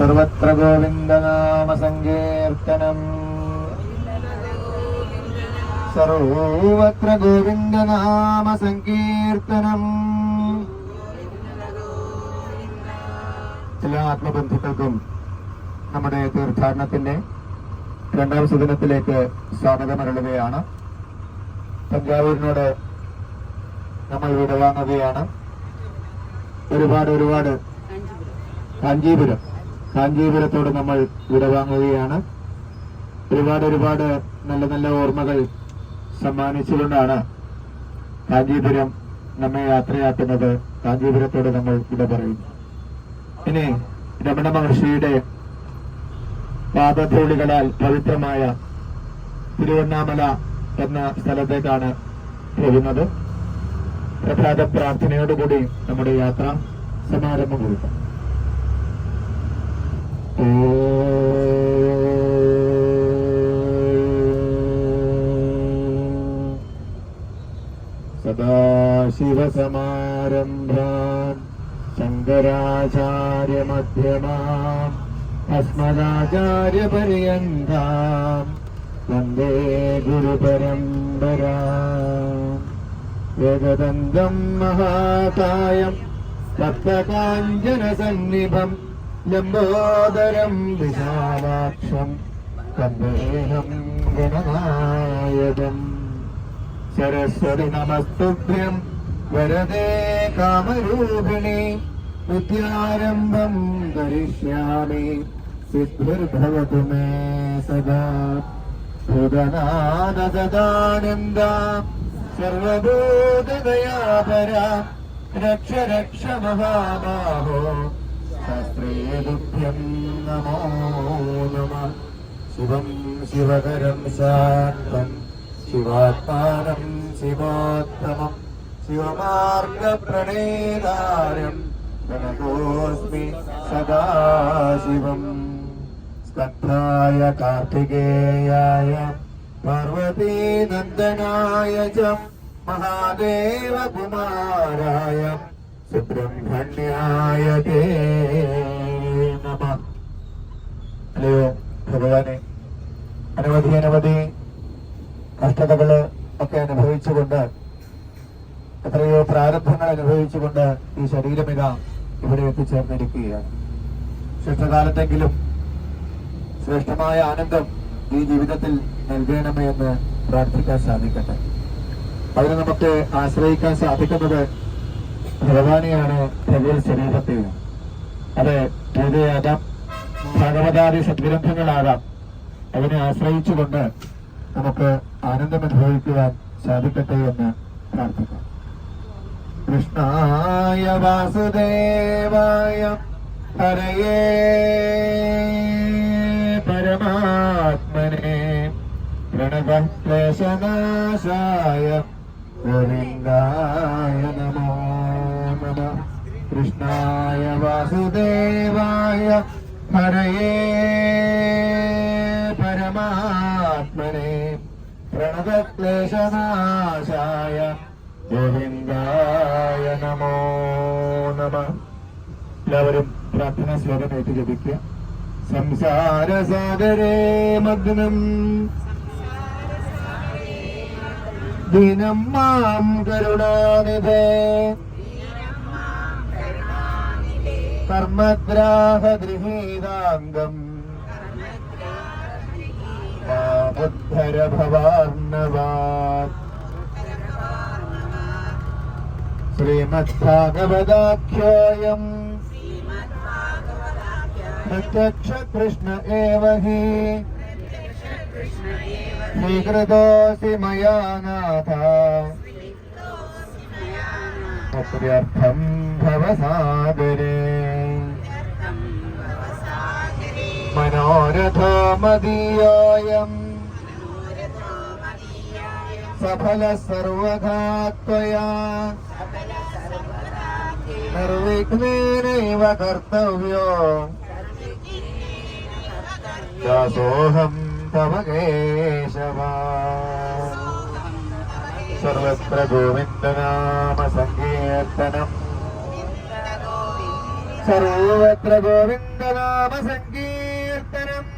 സർവത്ര ഗോവിന്ദനാമ സങ്കീർത്തനം സർവത്ര ഗോവിന്ദനാമ സങ്കീർത്തനം എല്ലാ ആത്മബന്ധുക്കൾക്കും നമ്മുടെ തീർത്ഥാടനത്തിന്റെ രണ്ടാം സുദിനത്തിലേക്ക് സ്വാഗതമരുളുകയാണ്. തഞ്ചാവൂരിനോട് നമ്മൾ വിടവാങ്ങുകയാണ്. ഒരുപാട് ഒരുപാട്. കാഞ്ചീപുരം. കാഞ്ചീപുരത്തോട് നമ്മൾ വിടവാങ്ങുകയാണ്. ഒരുപാട് ഒരുപാട് നല്ല നല്ല ഓർമ്മകൾ സമ്മാനിച്ചുകൊണ്ടാണ് കാഞ്ചീപുരം നമ്മെ യാത്രയാക്കുന്നത്. കാഞ്ചീപുരത്തോട് നമ്മൾ വിട പറയുന്നു. ഇനി രമണ മഹർഷിയുടെ പാദധൂളികളാൽ പവിത്രമായ തിരുവണ്ണാമല എന്ന സ്ഥലത്തേക്കാണ് പോകുന്നത്. പ്രഭാത പ്രാർത്ഥനയോടുകൂടി നമ്മുടെ യാത്ര സമാരംഭം കുറിക്കാം സദാശിവസമാരംഭാൻ ശങ്കരാചാര്യമധ്യമാം അസ്മദാചാര്യപര്യന്താം വന്ദേ ഗുരുപരമ്പരാ വേദദന്തം മഹാകായം ഭക്തകാഞ്ചനസന്നിഭം ലംബോദരം വിശാലാക്ഷം കമ്പേഹം ഗണനായകം. സരസ്വതി നമസ്തുഭ്യം വരദേ കാമരൂപിണി. വിദ്യാരംഭം കരിഷ്യാമി സിദ്ധിർഭവതു മേ സദാ. ഭൂതനാദദാനന്ദ സർവഭൂതദയാപര. രക്ഷ രക്ഷ മഹാബാഹോ. ശാസ്ത്രേ തുഭ്യം നമോ നമ. ശിവം ശിവകരം ശാന്തം ശിവാത്മാനം ശിവോത്തമം. ശിവമാർഗപ്രണേതാരം പ്രണതോസ്മി സദാശിവം. സ്കന്ധായ കാർത്തികേയായ പാർവതീനന്ദനായ ച മഹാദേവകുമാരായ സുബ്രഹ്മണ്യായ നമ. അല്ലയോ ഭഗവാനെ. അനവധി അനവധി കഷ്ടതകൾ ഒക്കെ അനുഭവിച്ചുകൊണ്ട് എത്രയോ പ്രാരബ്ധങ്ങൾ അനുഭവിച്ചുകൊണ്ട് ഈ ശരീരമിക ഇവിടെ എത്തിച്ചേർന്നിരിക്കുകയാണ്. ശിഷ്ടകാലത്തെങ്കിലും ശ്രേഷ്ഠമായ ആനന്ദം ഈ ജീവിതത്തിൽ നൽകണമേ എന്ന് പ്രാർത്ഥിക്കാൻ സാധിക്കട്ടെ. അതിന് നമുക്ക് ആശ്രയിക്കാൻ സാധിക്കുന്നത് ഭഗവാനെയാണ് ഭഗവത് ശരീരത്തെയും അത് പൂജയാകാം ഭഗവതാദി സദ്ഗ്രന്ഥങ്ങളാകാം. അതിനെ ആശ്രയിച്ചുകൊണ്ട് നമുക്ക് ആനന്ദം അനുഭവിക്കുവാൻ സാധിക്കട്ടെ എന്ന് പ്രാർത്ഥിക്കാം. കൃഷ്ണായ വാസുദേവായ ഹരയേ പരമാത്മനെ പ്രണവക്ലേശനാശായ ഗോവിന്ദായ നമോ നമ കൃഷ്ണായ വാസുദേവായ ഹരയേ പരമാത്മനെ പ്രണവക്ലേശനാശായ ഗോവിന്ദായ നമോ നമ. എല്ലാവരും പ്രാർത്ഥന ശ്ലോകം ജപിക്കുക. സംസാരസാഗരേ മഗ്നം. ദിനം മാം കരുണാനിധേ. कर्मग्राहगृहीताङ्गम्। भवार्णवात् श्रीमद्भागवदाख्योऽयम् प्रत्यक्षकृष्ण एव हि। स्वीकृतोऽसि मया नाथ। तत्र्यर्थम् मनोरथोमदीयायम् सफलसर्वधा त्वया निर्विघ्नेनैव कर्तव्यो। दासोऽहं तव केशवा। सर्वत्र गोविन्दनामसङ्कीर्तनम्। सर्वत्र गोविन्दनामसङ्कीर्तनम् സർവത്ര